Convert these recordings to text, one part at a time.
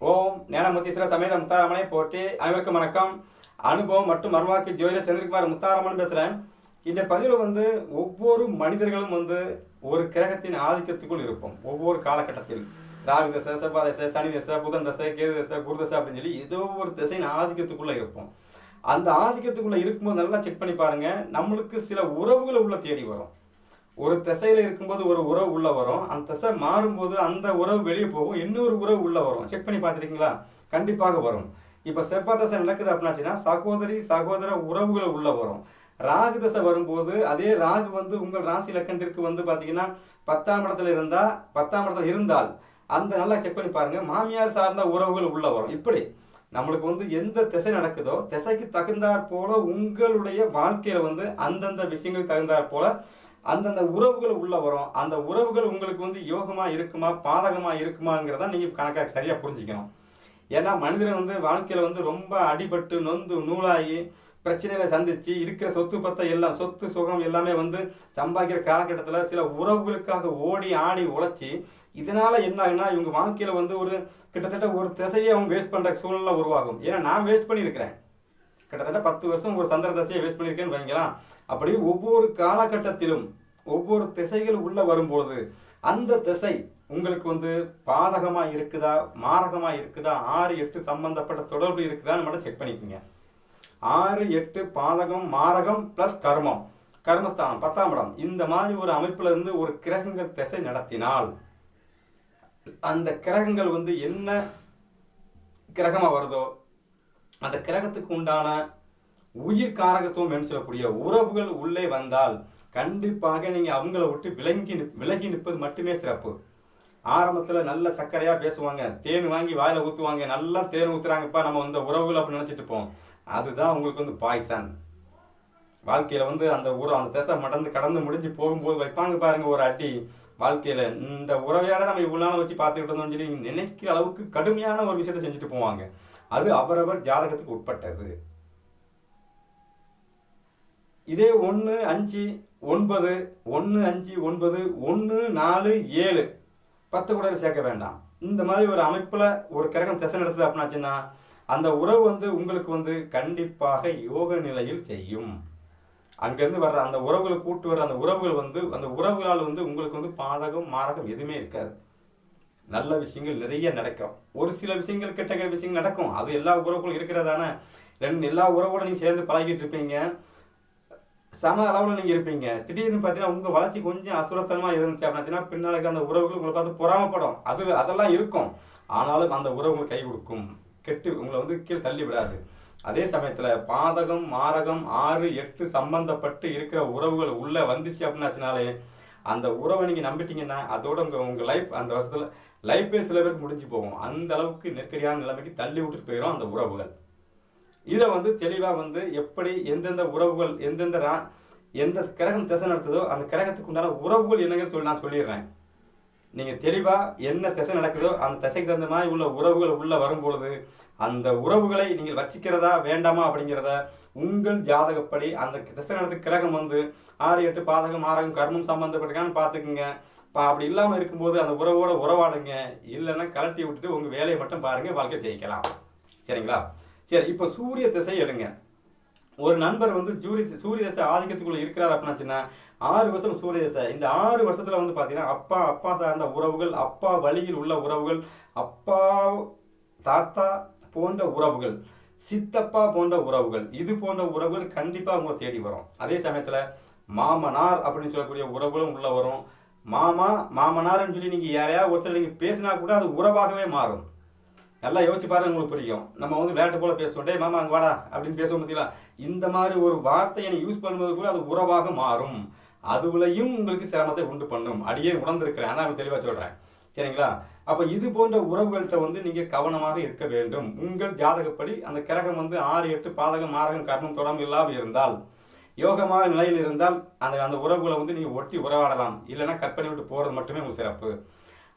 ஓம் ஞானமுத்தீஸ்வர சமேத முத்தாரமனை போற்றி அனைவருக்கும் வணக்கம். அனுபவம் மற்றும் மர்வாக்கு ஜோதிட செந்தில்குமார் முத்தாரமன் பேசுகிறேன் இந்த பதிவில் வந்து ஒவ்வொரு மனிதர்களும் வந்து ஒரு கிரகத்தின் ஆதிக்கத்துக்குள் இருப்போம். ஒவ்வொரு காலகட்டத்தில் ராகு தசை செவ்வாய் தசை சனி தசை புதன் தசை கேது தசை குரு தசை அப்படின்னு சொல்லி ஏதோ ஒரு திசையின் ஆதிக்கத்துக்குள்ளே இருப்போம். அந்த ஆதிக்கத்துக்குள்ளே இருக்கும்போது நல்லா செக் பண்ணி பாருங்கள் நம்மளுக்கு சில உறவுகள் உள்ள தேடி வரும். ஒரு திசையில் இருக்கும்போது ஒரு உறவு உள்ளே வரும். அந்த திசை மாறும்போது அந்த உறவு வெளியே போகும். இன்னொரு உறவு உள்ளே வரும். செக் பண்ணி பார்த்துருக்கீங்களா? கண்டிப்பாக வரும். இப்போ செவ்வாய் தசை நடக்குது அப்படின்னாச்சுன்னா சகோதரி சகோதர உறவுகள் உள்ளே வரும். ராகு தசை வரும்போது அதே ராகு வந்து உங்கள் ராசி லக்கணத்திற்கு வந்து பார்த்தீங்கன்னா பத்தாம் இடத்துல இருந்தால் பத்தாம் இடத்துல இருந்தால் அந்த நல்லா செக் பண்ணி பாருங்கள் மாமியார் சார்ந்த உறவுகள் உள்ளே வரும். இப்படி நம்மளுக்கு வந்து எந்த திசை நடக்குதோ திசைக்கு தகுந்தாற் போல உங்களுடைய வாழ்க்கையில் வந்து அந்தந்த விஷயங்களுக்கு தகுந்தாற் போல அந்தந்த உறவுகள் உள்ள வரும். அந்த உறவுகள் உங்களுக்கு வந்து யோகமாக இருக்குமா பாதகமாக இருக்குமாங்கிறத நீங்கள் கணக்காக சரியாக புரிஞ்சுக்கணும். ஏன்னா மனிதன் வந்து வாழ்க்கையில் வந்து ரொம்ப அடிபட்டு நொந்து நூலாகி பிரச்சனைகளை சந்தித்து இருக்கிற சொத்து பத்தை எல்லாம் சொத்து சுகம் எல்லாமே வந்து சம்பாதிக்கிற காலகட்டத்தில் சில உறவுகளுக்காக ஓடி ஆடி உழைச்சி இதனால் என்ன ஆகுனா இவங்க வாழ்க்கையில் வந்து ஒரு கிட்டத்தட்ட ஒரு திசையை அவங்க வேஸ்ட் பண்ணுற சூழ்நிலை உருவாகும். ஏன்னா நான் வேஸ்ட் பண்ணியிருக்கிறேன். கிட்டத்தட்ட பத்து வருஷம் ஒரு சந்திர தசையை வேஸ்ட் பண்ணியிருக்கேன்னு வைங்களேன். அப்படி ஒவ்வொரு காலகட்டத்திலும் ஒவ்வொரு திசைகள் உள்ள வரும்பொழுது அந்த திசை உங்களுக்கு வந்து பாதகமா இருக்குதா மாரகமா இருக்குதா? ஆறு எட்டு சம்பந்தப்பட்ட தொடர்பு இருக்குதான்னு மட்டும் செக் பண்ணிக்கோங்க. ஆறு எட்டு பாதகம் மாரகம் பிளஸ் கர்மம். கர்மஸ்தானம் பத்தாம் இடம். இந்த மாதிரி ஒரு அமைப்புல இருந்து ஒரு கிரகங்கள் திசை நடத்தினால் அந்த கிரகங்கள் வந்து என்ன கிரகமா வருதோ அந்த கிரகத்துக்கு உண்டான உயிர் காரகத்துவம் என்று சொல்லக்கூடிய உறவுகள் உள்ளே வந்தால் கண்டிப்பாக நீங்கள் அவங்கள விட்டு விலங்கி விலகி நிற்பது மட்டுமே சிறப்பு. ஆரம்பத்தில் நல்ல சர்க்கரையாக பேசுவாங்க. தேன் வாங்கி வாயில் ஊற்றுவாங்க நல்லா தேன் ஊத்துறாங்கப்பா நம்ம வந்து உறவுகள் அப்படி நினச்சிட்டு இருப்போம். அதுதான் உங்களுக்கு வந்து பாய்சன் வாழ்க்கையில் வந்து அந்த உறவு அந்த திசை மடந்து கடந்து முடிஞ்சு போகும்போது வைப்பாங்க பாருங்க ஒரு அடி. வாழ்க்கையில் இந்த உறவையாட நம்ம இவ்வளோ நாள் வச்சு பார்த்துக்கிட்டு இருந்தோம்னு சொல்லி நினைக்கிற அளவுக்கு கடுமையான ஒரு விஷயத்தை செஞ்சுட்டு போவாங்க. அது அவரவர் ஜாதகத்துக்கு உட்பட்டது. இதே ஒன்று அஞ்சு ஒன்பது ஒன்று அஞ்சு ஒன்பது ஒன்று நாலு ஏழு. பத்து கூட சேர்க்க வேண்டாம். இந்த மாதிரி ஒரு அமைப்பில் ஒரு கிரகம் திசை நடத்துது அப்படின்னாச்சுன்னா அந்த உறவு வந்து உங்களுக்கு வந்து கண்டிப்பாக யோக நிலையில் செய்யும். அங்கேருந்து வர்ற அந்த உறவுகளை கூட்டு வர்ற அந்த உறவுகள் வந்து அந்த உறவுகளால் வந்து உங்களுக்கு வந்து பாதகம் மாரகம் எதுவுமே இருக்காது. நல்ல விஷயங்கள் நிறைய நடக்கும். ஒரு சில விஷயங்கள் கெட்ட விஷயங்கள் நடக்கும். அது எல்லா உறவுகளும் இருக்கிறதான. ரெண்டு எல்லா உறவோட நீங்கள் சேர்ந்து பழகிட்டு இருப்பீங்க. சம அளவில் நீங்கள் இருப்பீங்க. திடீர்னு பார்த்தீங்கன்னா உங்கள் வளர்ச்சி கொஞ்சம் அசுரத்தனமாக இருந்துச்சு அப்படின்னா பின்னால் அந்த உறவுகள் உங்களை பார்த்து பொறாமப்படும். அது அதெல்லாம் இருக்கும். ஆனாலும் அந்த உறவுகள் கை கொடுக்கும். கெட்டு உங்களை வந்து கீழே தள்ளி விடாது. அதே சமயத்தில் பாதகம் மாரகம் ஆறு எட்டு சம்பந்தப்பட்டு இருக்கிற உறவுகள் உள்ளே வந்துச்சு அப்படின்னாச்சுனாலே அந்த உறவை நீங்கள் நம்பிட்டீங்கன்னா அதோட உங்கள் உங்கள் லைஃப் அந்த வருஷத்தில் லைஃபே சில பேருக்கு முடிஞ்சு போகும். அந்த அளவுக்கு நெருக்கடியான நிலைமைக்கு தள்ளி விட்டுட்டு போயிடும் அந்த உறவுகள். இதை வந்து தெளிவாக வந்து எப்படி எந்தெந்த உறவுகள் எந்தெந்த ரா- எந்த கிரகம் திசை நடத்துதோ அந்த கிரகத்துக்கு உண்டான உறவுகள் என்னங்கன்னு சொல்லி நான் சொல்லிடுறேன். நீங்கள் தெளிவாக என்ன திசை நடக்குதோ அந்த திசைக்கு தகுந்த மாதிரி உள்ள உறவுகள் உள்ளே வரும்பொழுது அந்த உறவுகளை நீங்கள் வச்சிக்கிறதா வேண்டாமா அப்படிங்கிறத உங்கள் ஜாதகப்படி அந்த திசை நடத்து கிரகம் வந்து ஆறு எட்டு பாதகம் ஆரகம் கர்மம் சம்மந்தப்பட்டிருக்கான்னு பார்த்துக்குங்க. அப்படி இல்லாமல் இருக்கும்போது அந்த உறவோட உறவாடுங்க இல்லைன்னா கலட்டி விட்டுட்டு உங்கள் வேலையை மட்டும் பாருங்கள் வாழ்க்கை ஜெயிக்கலாம். சரிங்களா? சரி இப்போ சூரிய திசை எடுங்க. ஒரு நண்பர் வந்து ஜூரி சூரிய தசை ஆதிக்கத்துக்குள்ளே இருக்கிறார் அப்படின்னாச்சுன்னா ஆறு வருஷம் சூரிய தசை. இந்த ஆறு வருஷத்தில் வந்து பார்த்தீங்கன்னா அப்பா அப்பா சார்ந்த உறவுகள் அப்பா வழியில் உள்ள உறவுகள் அப்பா தாத்தா போன்ற உறவுகள் சித்தப்பா போன்ற உறவுகள் இது போன்ற உறவுகள் கண்டிப்பாக உங்களை தேடி வரும். அதே சமயத்தில் மாமனார் அப்படின்னு சொல்லக்கூடிய உறவுகளும் உள்ள வரும். மாமா மாமனார்னு சொல்லி நீங்கள் யாரையா ஒருத்தர் நீங்கள் பேசினா கூட அது உறவாகவே மாறும். நல்லா யோசிச்சு பாருங்க உங்களுக்கு புரியும். நம்ம வந்து விளையாட்டு போல பேசுவோம். மாமா அங்கே வாடா அப்படின்னு பேசுவோம் பார்த்தீங்களா? இந்த மாதிரி ஒரு வார்த்தையை நீ யூஸ் பண்ணும்போது கூட அது உறவாக மாறும். அதுவுலையும் உங்களுக்கு சிரமத்தை உண்டு பண்ணும். அடியே உணர்ந்திருக்கிறேன். ஆனால் தெளிவாக சொல்கிறேன் சரிங்களா? அப்போ இது போன்ற உறவுகள்கிட்ட வந்து நீங்கள் கவனமாக இருக்க வேண்டும். உங்கள் ஜாதகப்படி அந்த கிரகம் வந்து ஆறு எட்டு பாதகம் மாரகம் கர்மம் தொடர்பு இல்லாமல் இருந்தால் யோகமான நிலையில் இருந்தால் அந்த அந்த உறவுகளை வந்து நீங்கள் ஒட்டி உறவாடலாம். இல்லைன்னா கட் பண்ணி விட்டு போகிறது மட்டுமே உங்களுக்கு சிறப்பு.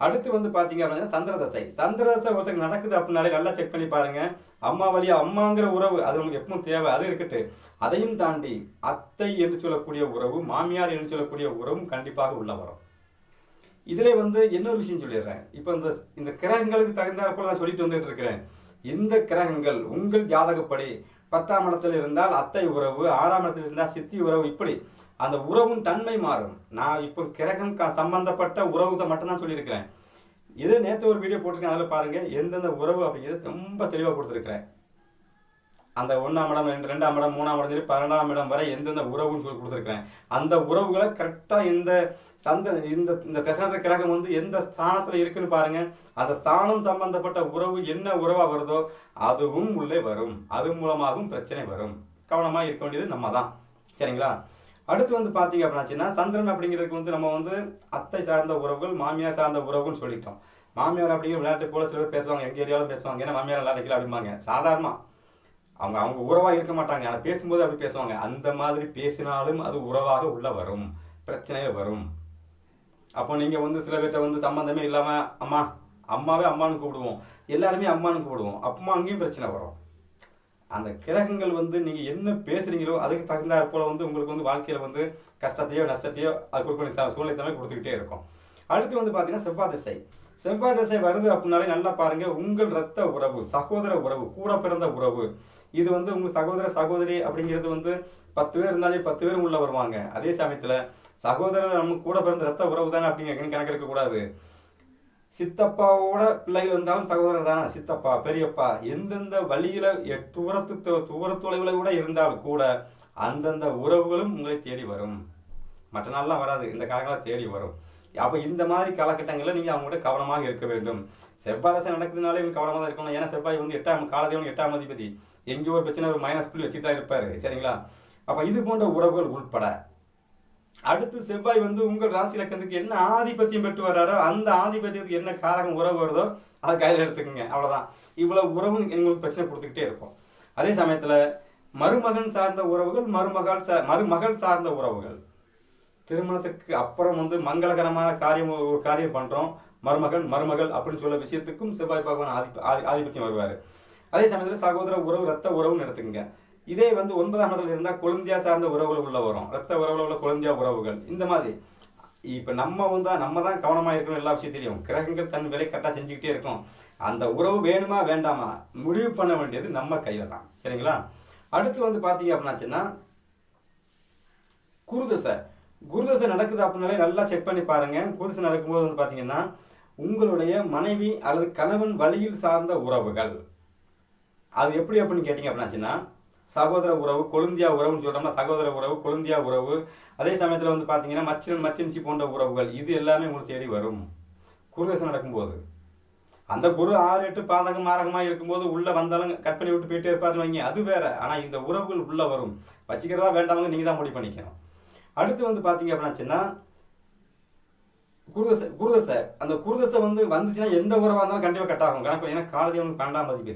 அடுத்து வந்து பார்த்தீங்க அப்படின்னா சந்திரதசை சந்திரதசை ஒருத்தருக்கு நடக்குது அப்படின்னாலே நல்லா செக் பண்ணி பாருங்கள் அம்மா வழியா அம்மாங்கிற உறவு அது உங்களுக்கு எப்பவும் தேவை அது இருக்கட்டு. அதையும் தாண்டி அத்தை என்று சொல்லக்கூடிய உறவு மாமியார் என்று சொல்லக்கூடிய உறவும் கண்டிப்பாக உள்ள வரும். இதில் வந்து இன்னொரு விஷயம் சொல்லிடுறேன். இப்போ இந்த இந்த கிரகங்களுக்கு தகுந்தாற்போல் நான் சொல்லிட்டு வந்துட்டு இருக்கிறேன். இந்த கிரகங்கள் உங்கள் ஜாதகப்படி பத்தாம் இடத்துல இருந்தால் அத்தை உறவு ஆறாம் இடத்துல இருந்தால் சித்தி உறவு இப்படி. அந்த உறவின் தன்மை மாறும். நான் இப்போ கிழக்கம் க- சம்பந்தப்பட்ட உறவுதை மட்டும்தான் சொல்லியிருக்கிறேன். இதே நேற்று ஒரு வீடியோ போட்டிருக்கேன். அதில் பாருங்கள் எந்தெந்த உறவு அப்படிங்கிறது ரொம்ப தெளிவாக கொடுத்துருக்குறேன். அந்த ஒன்றாம் இடம் ரெண்டு ரெண்டாம் இடம் மூணாம் இடம் சொல்லி பன்னெண்டாம் இடம் வரை எந்தெந்த உறவுன்னு சொல்லி கொடுத்துருக்குறேன். அந்த உறவுகளை கரெக்டாக இந்த சந்த இந்த இந்த தசனத்த கிரகம் வந்து எந்த ஸ்தானத்தில் இருக்குன்னு பாருங்க. அந்த ஸ்தானம் சம்பந்தப்பட்ட உறவு என்ன உறவாக வருதோ அதுவும் உள்ளே வரும். அது மூலமாகவும் பிரச்சனை வரும். கவனமாக இருக்க வேண்டியது நம்ம தான் சரிங்களா? அடுத்து வந்து பார்த்தீங்க அப்படின்னாச்சுன்னா சந்திரன் அப்படிங்கிறதுக்கு வந்து நம்ம வந்து அத்தை சார்ந்த உறவுகள் மாமியார் சார்ந்த உறவுன்னு சொல்லிட்டோம். மாமியார் அப்படிங்கிற விளையாட்டு போல சில பேர் பேசுவாங்க. எங்கள் ஏரியாவிலும் பேசுவாங்க. ஏன்னா மாமியார் நல்லா இருக்கல அப்படிம்பாங்க. சாதாரணமாக அவங்க அவங்க உறவாக இருக்க மாட்டாங்க. ஆனால் பேசும்போது அப்படி பேசுவாங்க. அந்த மாதிரி பேசினாலும் அது உறவாக உள்ள வரும். பிரச்சனையில் வரும். அப்போ நீங்கள் வந்து சில பேர்கிட்ட வந்து சம்மந்தமே இல்லாமல் அம்மா அம்மாவே அம்மான்னு கூப்பிடுவோம். எல்லாருமே அம்மான்னு கூப்பிடுவோம். அப்பமா அங்கேயும் பிரச்சனை வரும். அந்த கிரகங்கள் வந்து நீங்கள் என்ன பேசுறீங்களோ அதுக்கு தகுந்தாற் போல் வந்து உங்களுக்கு வந்து வாழ்க்கையில் வந்து கஷ்டத்தையோ நஷ்டத்தையோ அது கொடுக்க சூழ்நிலை தமிழ் கொடுத்துக்கிட்டே இருக்கும். அடுத்து வந்து பார்த்தீங்கன்னா செவ்வாய் திசை. செவ்வாய் திசை வருது அப்படின்னாலே நல்லா பாருங்கள் உங்கள் ரத்த உறவு சகோதர உறவு கூட பிறந்த உறவு. இது வந்து உங்க சகோதர சகோதரி அப்படிங்கிறது வந்து பத்து பேர் இருந்தாலே பத்து பேர் உள்ள வருவாங்க. அதே சமயத்துல சகோதரர் நம்ம கூட பிறந்த ரத்த உறவு தானே அப்படிங்கிற கணக்கெடுக்க கூடாது. சித்தப்பாவோட பிள்ளைகள் இருந்தாலும் சகோதரர் தானே. சித்தப்பா பெரியப்பா எந்தெந்த வழியில தூரத்து தொ- தொலைவில் கூட இருந்தாலும் கூட அந்தந்த உறவுகளும் உங்களை தேடி வரும். மற்ற நாள்லாம் வராது. இந்த காலங்களாக தேடி வரும். அப்போ இந்த மாதிரி காலகட்டங்களில் நீங்கள் அவங்கள்ட்ட கவனமாக இருக்க வேண்டும். செவ்வாய் தசை நடக்குதுனாலே இவங்க கவனமாக தான் இருக்கணும். ஏன்னா செவ்வாய் வந்து எட்டாம் காலதேவன் எட்டாம் அதிபதி. எங்கேயோ ஒரு பிரச்சனை ஒரு மைனஸ் புள்ளி வச்சுட்டு தான் இருப்பாரு சரிங்களா? அப்போ இது போன்ற உறவுகள் உட்பட அடுத்து செவ்வாய் வந்து உங்கள் ராசி லக்கணத்துக்கு என்ன ஆதிபத்தியம் பெற்று வர்றாரோ அந்த ஆதிபத்தியத்துக்கு என்ன காரகம் உறவு வருதோ அதை கையில் எடுத்துக்கோங்க. அவ்வளோதான் இவ்வளோ உறவு எங்களுக்கு பிரச்சனை கொடுத்துக்கிட்டே இருக்கும். அதே சமயத்தில் மருமகன் சார்ந்த உறவுகள் மருமகள் சா- மருமகள் சார்ந்த உறவுகள். திருமணத்துக்கு அப்புறம் வந்து மங்களகரமான காரியம் ஒரு காரியம் பண்ணுறோம் மருமகன் மருமகள் அப்படின்னு சொல்ல விஷயத்துக்கும் செவ்வாய் பகவான் ஆதி- ஆதிபத்தியம் வருவார். அதே சமயத்தில் சகோதர உறவு ரத்த உறவுன்னு எடுத்துக்கங்க. இதே வந்து ஒன்பதாம் இடத்துல இருந்தால் கொழுந்தியா சார்ந்த உறவுகள் உள்ள வரும். ரத்த உறவுல உள்ள கொழுந்தியா உறவுகள். இந்த மாதிரி. இப்போ நம்ம வந்து நம்ம தான் கவனமாக இருக்கணும் எல்லா விஷயத்திலையும் கிரகங்கள் தன் விலை கரெக்டாக செஞ்சுக்கிட்டே இருக்கும். அந்த உறவு வேணுமா வேண்டாமா முடிவு பண்ண வேண்டியது நம்ம கையில் தான். சரிங்களா? அடுத்து வந்து பார்த்தீங்க அப்படின்னாச்சுன்னா குருதசை. குருதசை நடக்குது அப்படின்னாலே நல்லா செக் பண்ணி பாருங்கள் குருதசை நடக்கும்போது வந்து பார்த்தீங்கன்னா உங்களுடைய மனைவி அல்லது கணவன் வழியில் சார்ந்த உறவுகள். அது எப்படி அப்படின்னு கேட்டிங்க அப்படின்னாச்சுன்னா சகோதர உறவு கொழுந்தியா உறவுன்னு சொல்கிறோம்னா சகோதர உறவு கொழுந்தியா உறவு. அதே சமயத்தில் வந்து பார்த்தீங்கன்னா மச்சிரன் மச்சினிச்சி போன்ற உறவுகள் இது எல்லாமே உங்களுக்கு தேடி வரும். குருதசை நடக்கும்போது. அந்த குரு ஆறு எட்டு பாதகம் மாரகமாக இருக்கும்போது உள்ளே வந்தாலும் கட் பண்ணி விட்டு போயிட்டே இருப்பாருன்னு வைங்க அது வேற. ஆனால் இந்த உறவுகள் உள்ளே வரும். வச்சுக்கிறதா வேண்டாமங்க நீங்கள் தான் முடிவு பண்ணிக்கணும். அடுத்து வந்து பார்த்தீங்க அப்படின்னாச்சுன்னா குருதசை குருதசை அந்த குருதசை வந்து வந்துச்சுன்னா எந்த உறவாக இருந்தாலும் கண்டிப்பாக கட் ஆகும். கணக்கு ஏன்னா காலதேவனுக்கு பன்னெண்டாம் அதிபதி.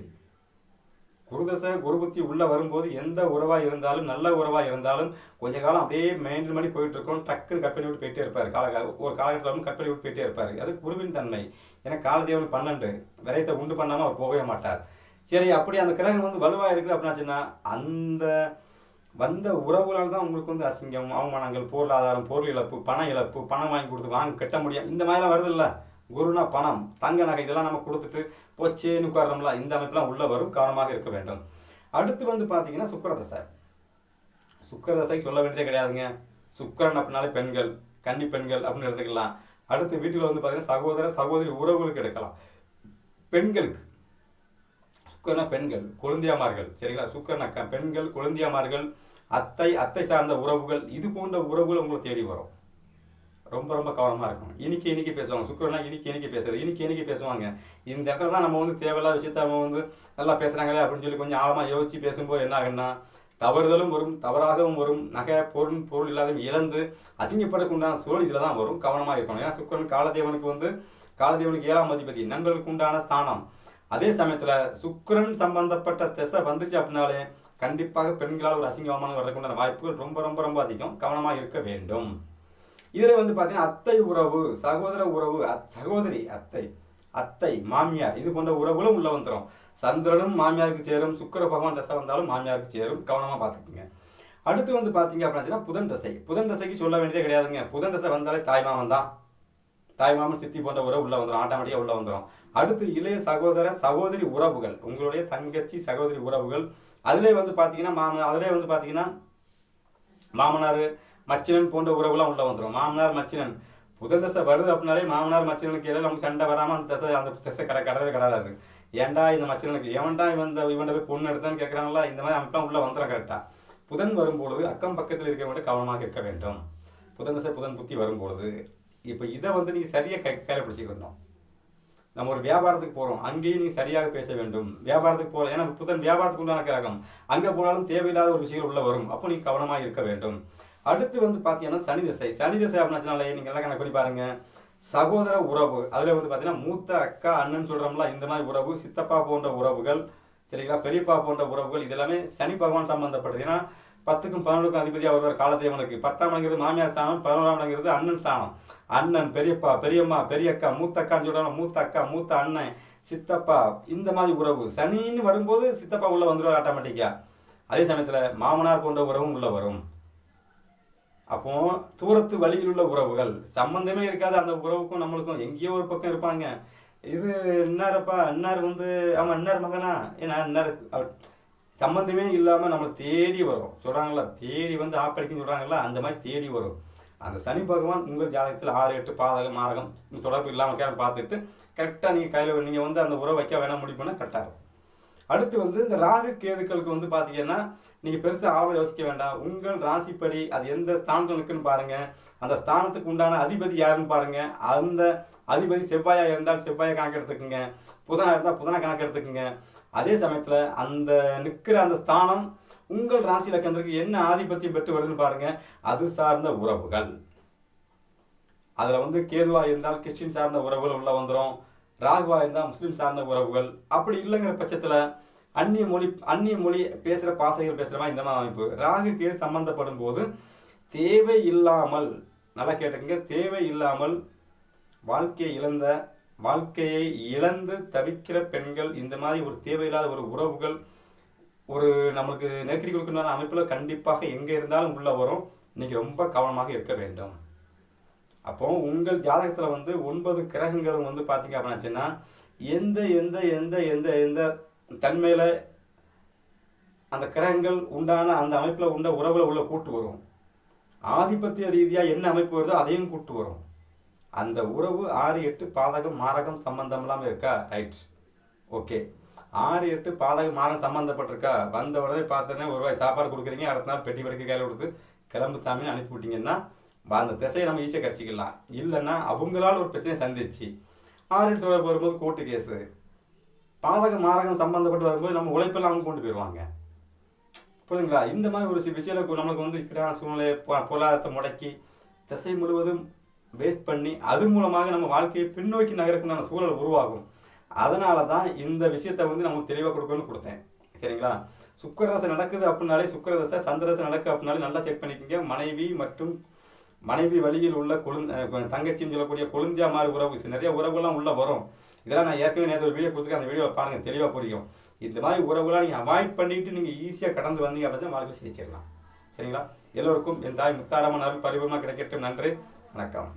குருதசை குருபுத்தி உள்ளே வரும்போது எந்த உறவாக இருந்தாலும் நல்ல உறவாக இருந்தாலும் கொஞ்ச காலம் அப்படியே மெயின்டைன் பண்ணி போயிட்டு இருக்கோம். டக்குன்னு கட் பண்ணி விட்டு போயிட்டே இருப்பார். கால ஒரு காலகட்டத்தில் கட் பண்ணி விட்டு போயிட்டே இருப்பார். அது குருவின் தன்மை. ஏன்னா காலதேவன் பன்னெண்டு. விரயத்தை உண்டு பண்ணாமல் அவர் போகவே மாட்டார். சரி அப்படி அந்த கிரகம் வந்து வலுவாக இருக்குது அப்படின்னாச்சுன்னா அந்த வந்த உறவுகளால் தான் உங்களுக்கு வந்து அசிங்கம் அவமானங்கள் பொருளாதாரம் பொருள் இழப்பு பண இழப்பு பணம் வாங்கி கொடுத்து வாங்க கட்ட முடியும் இந்த மாதிரிலாம் வருது இல்லை குருனா பணம் தங்க நகை இதெல்லாம் நம்ம கொடுத்துட்டு போச்சேன்னு உட்காரணும்ல இந்த அமைப்புலாம் உள்ள வரும் கவனமாக இருக்க வேண்டும். அடுத்து வந்து பார்த்தீங்கன்னா சுக்கரதசை. சுக்கரதசை சொல்ல வேண்டியதே கிடையாதுங்க. சுக்கரன் அப்படின்னாலே பெண்கள் கன்னி பெண்கள் அப்படின்னு எடுத்துக்கலாம். அடுத்து வீட்டில் வந்து பார்த்தீங்கன்னா சகோதர சகோதரி உறவுகளுக்கு எடுக்கலாம். பெண்களுக்கு. சுக்கரனா பெண்கள் குழந்தையாமார்கள் சரிங்களா? சுக்கரனா க- பெண்கள் குழந்தையாமார்கள் அத்தை அத்தை சார்ந்த உறவுகள் இது போன்ற உறவுகள் உங்களை தேடி வரும். ரொம்ப ரொம்ப கவனமாக இருக்கும் இனிக்கு இன்னைக்கு பேசுவாங்க. சுக்கரனா இனிக்கு இன்னைக்கு பேசுறது. இன்னைக்கு இன்னைக்கு பேசுவாங்க. இந்த இடத்துல தான் நம்ம வந்து தேவையில்லாத விஷயத்த நம்ம வந்து நல்லா பேசுகிறாங்களே அப்படின்னு சொல்லி கொஞ்சம் ஆழமாக யோசிச்சு பேசும்போது என்ன ஆகுன்னா தவறுதலும் வரும் தவறாகவும் வரும். நகை பொருள் பொருள் இல்லாத இழந்து அசிங்கப்படக்கு உண்டான சூழல் இதில் தான் வரும். கவனமாக இருக்கணும். ஏன்னா சுக்கரன் காலதேவனுக்கு வந்து காலதேவனுக்கு ஏழாம் அதிபதி நண்பர்களுக்கு உண்டான ஸ்தானம். அதே சமயத்தில் சுக்கிரன் சம்பந்தப்பட்ட திசை வந்துச்சு அப்படின்னாலே கண்டிப்பாக பெண்களால் ஒரு அசிங்கமான வரதுக்குண்டான வாய்ப்புகள் ரொம்ப ரொம்ப ரொம்ப அதிகம். கவனமாக இருக்க வேண்டும். இதில் வந்து பார்த்தீங்கன்னா அத்தை உறவு சகோதர உறவு அத்- சகோதரி அத்தை அத்தை மாமியார் இது போன்ற உறவுகளும் உள்ள வந்துடும் சந்திரனும் மாமியாருக்கு சேரும் சுக்கர பகவான் தசை வந்தாலும் மாமியாருக்கு சேரும். கவனமாக பார்த்துக்குங்க. அடுத்து வந்து பார்த்தீங்க அப்படின்னா புதன் தசை. புதன் தசைக்கு சொல்ல வேண்டியதே கிடையாதுங்க. புதன் தசை வந்தாலே தாய்மாமன் தான். தாய் மாமன் சித்தி போன்ற உறவு உள்ள வந்துடும் ஆட்டோமேட்டிக்காக உள்ள வந்துடும் அடுத்து இளைய சகோதர சகோதரி உறவுகள். உங்களுடைய தங்கச்சி சகோதரி உறவுகள். அதிலே வந்து பார்த்தீங்கன்னா மாமன் அதிலே வந்து பார்த்தீங்கன்னா மாமனார் மச்சினன் போன்ற உறவுலாம் உள்ள வந்துடும் மாமனார் மச்சினன். புதன் தசை வருது அப்படின்னாலே மாமனார் மச்சினனுக்கு இடையில நமக்கு சண்டை வராமல் அந்த தசை அந்த தசை கடை கடவே கிடாது. ஏன்டா இந்த மச்சினனுக்கு? எவன்டா இவன் இந்த இவன் போய் பொண்ணு எடுத்தான்னு கேட்குறாங்களா இந்த மாதிரி அமைப்பெல்லாம் உள்ள வந்துடும் கரெக்டாக புதன் வரும்பொழுது அக்கம் பக்கத்தில் இருக்கிறவங்க கவனமாக இருக்க வேண்டும். புதன் தசை புதன் புத்தி வரும்பொழுது இப்போ இதை வந்து நீங்கள் சரியாக கை கையில் பிடிச்சிக்கணும். நம்ம ஒரு வியாபாரத்துக்கு போகிறோம் அங்கேயும் நீங்கள் சரியாக பேச வேண்டும். வியாபாரத்துக்கு போகிறோம் ஏன்னா புதன் வியாபாரத்துக்கு உண்டான கிரகம். அங்கே போனாலும் தேவையில்லாத ஒரு விஷயங்கள் உள்ளே வரும். அப்போ நீங்கள் கவனமாக இருக்க வேண்டும். அடுத்து வந்து பார்த்தீங்கன்னா சனி திசை. சனி திசை அப்படின்னாலே நீங்கள் எல்லாம் கணக்கு பண்ணி பாருங்கள் சகோதர உறவு. அதில் வந்து பார்த்தீங்கன்னா மூத்த அக்கா அண்ணன் சொல்கிறோம்ல இந்த மாதிரி உறவு சித்தப்பா போன்ற உறவுகள் சரிங்களா? பெரியப்பா போன்ற உறவுகள் இதெல்லாமே சனி பகவான் சம்மந்தப்பட்டது ஏன்னா பத்துக்கும் பதினொன்றுக்கும் அதிபதியாக அவர் காலதேவனுக்கு. பத்தாம் இடங்கிறது மாமியார் ஸ்தானம் பதினோராம் இடங்கிறது அண்ணன் ஸ்தானம். அண்ணன் பெரியப்பா பெரியம்மா பெரியக்கா மூத்த அக்கான்னு சொல்கிறாங்க மூத்த அக்கா மூத்த அண்ணன் சித்தப்பா இந்த மாதிரி உறவு. சனின்னு வரும்போது சித்தப்பா உள்ளே வந்துடுவார் ஆட்டோமேட்டிக்காக அதே சமயத்தில் மாமனார் போன்ற உறவும் உள்ளே வரும். அப்போ தூரத்து வழியில் உள்ள உறவுகள். சம்பந்தமே இருக்காது அந்த உறவுக்கும் நம்மளுக்கும். எங்கேயோ ஒரு பக்கம் இருப்பாங்க. இது இன்னாரப்பா இன்னார் வந்து ஆமா இன்னார் மகனா? ஏன்னா இன்னார் சம்மந்தமே சம்பந்தமே இல்லாம நம்மளை தேடி வரும். சொல்றாங்களா தேடி வந்து ஆப்படிக்குன்னு சொல்றாங்களா அந்த மாதிரி தேடி வரும். அந்த சனி பகவான் உங்கள் ஜாதகத்தில் ஆறு எட்டு பாதகம் மாரகம் தொடர்பு இல்லாமல் பார்த்துட்டு கரெக்டாக நீங்கள் கையில் நீங்கள் வந்து அந்த உறவை வைக்க வேணாம் முடிவு பண்ணால் கரெக்டாக இருக்கும். அடுத்து வந்து இந்த ராகு கேதுக்களுக்கு வந்து பார்த்தீங்கன்னா நீங்கள் பெருசாக ஆழமாக யோசிக்க வேண்டாம். உங்கள் ராசிப்படி அது எந்த ஸ்தானத்தில் இருக்குன்னு பாருங்க. அந்த ஸ்தானத்துக்கு உண்டான அதிபதி யாருன்னு பாருங்க. அந்த அதிபதி செவ்வாயா இருந்தால் செவ்வாயை கணக்கு எடுத்துக்குங்க. புதனா இருந்தால் புதனை கணக்கு எடுத்துக்குங்க. அதே சமயத்தில் அந்த நிற்கிற அந்த ஸ்தானம் உங்கள் ராசி லக்கணத்திற்கு என்ன ஆதிபத்தியம் பெற்று வருதுன்னு பாருங்க. அது சார்ந்த உறவுகள். அதில் வந்து கேதுவா இருந்தால் கிறிஸ்டின் சார்ந்த உறவுகள் உள்ள வந்துடும் ராகுவா இருந்தால் முஸ்லீம் சார்ந்த உறவுகள். அப்படி இல்லைங்கிற பட்சத்தில் அந்நிய மொழி அந்நிய மொழி பேசுகிற பாசைகள் பேசுகிற மாதிரி இந்த மாதிரி அமைப்பு. ராகு கேது சம்பந்தப்படும் போது தேவை இல்லாமல் நல்லா கேட்டுக்கங்க தேவை இல்லாமல் வாழ்க்கையை இழந்த வாழ்க்கையை இழந்து தவிக்கிற பெண்கள் இந்த மாதிரி ஒரு தேவையில்லாத ஒரு உறவுகள் ஒரு நம்மளுக்கு நெருக்கடி கொடுக்கணும் அமைப்பில் கண்டிப்பாக எங்கே இருந்தாலும் உள்ளே வரும். இன்னைக்கு ரொம்ப கவனமாக இருக்க வேண்டும். அப்போ உங்கள் ஜாதகத்தில் வந்து ஒன்பது கிரகங்களும் வந்து பார்த்தீங்க அப்படின்னாச்சுன்னா எந்த எந்த எந்த எந்த எந்த தன்மையில் அந்த கிரகங்கள் உண்டான அந்த அமைப்பில் உண்ட உறவில் உள்ள கூட்டு வரும்? ஆதிபத்திய ரீதியாக என்ன அமைப்பு வருதோ அதையும் கூட்டு வரும். அந்த உறவு ஆறு எட்டு பாதகம் மாரகம் சம்பந்தம் இல்லாமல் இருக்கா? ரைட் ஓகே ஆறு எட்டு பாதகம் மாரகம் சம்மந்தப்பட்டிருக்கா வந்த உடனே பார்த்தோன்னே ஒரு ரூபாய் சாப்பாடு கொடுக்குறீங்க அடுத்த நாள் பெட்டி படிக்க கையில் கொடுத்து கிளம்பு சாமின்னு அனுப்பி விட்டீங்கன்னா அந்த திசையை நம்ம ஈஸியாக கிடச்சிக்கலாம். இல்லைன்னா அவங்களால ஒரு பிரச்சனையை சந்திச்சு ஆறு தொடர்பு வரும்போது கோர்ட்டு கேஸு பாதகம் மாரகம் சம்பந்தப்பட்டு வரும்போது நம்ம உழைப்பெல்லாம் அவங்க கொண்டு போயிடுவாங்க. புரியுதுங்களா? இந்த மாதிரி ஒரு சில விஷயம் நம்மளுக்கு வந்து இக்கடான சூழ்நிலை பொருளாதாரத்தை முடக்கி திசை முழுவதும் வேஸ்ட் பண்ணி அது மூலமாக நம்ம வாழ்க்கையை பின்னோக்கி நகரக்குண்டான சூழல் உருவாகும். அதனால தான் இந்த விஷயத்தை வந்து நமக்கு தெளிவாக கொடுக்கணும்னு கொடுத்தேன். சரிங்களா? சுக்கரதசை நடக்குது அப்படின்னாலே சுக்கரதசை சந்திரதசை நடக்குது அப்படின்னாலே நல்லா செக் பண்ணிக்கோங்க. மனைவி மற்றும் மனைவி வழியில் உள்ள கொழுந்த தங்கச்சின்னு சொல்லக்கூடிய கொழுந்தியா மாதிரி உறவு நிறைய உறவுலாம் உள்ள வரும். இதெல்லாம் நான் ஏற்கனவே நேற்று ஒரு வீடியோ கொடுத்துருக்கேன். அந்த வீடியோவை பாருங்க தெளிவாக புரியும். இந்த மாதிரி உறவுலாம் நீங்கள் அவாய்ட் பண்ணிட்டு நீங்கள் ஈஸியாக கடந்து வந்தீங்க அப்படின்னா வாழ்க்கை ஜெயிச்சிடலாம். சரிங்களா? எல்லோருக்கும் என் தாய் முத்தாரம்மன் அருள் பரிபூர்ணமாக கிடைக்கட்டும். நன்றி. வணக்கம்.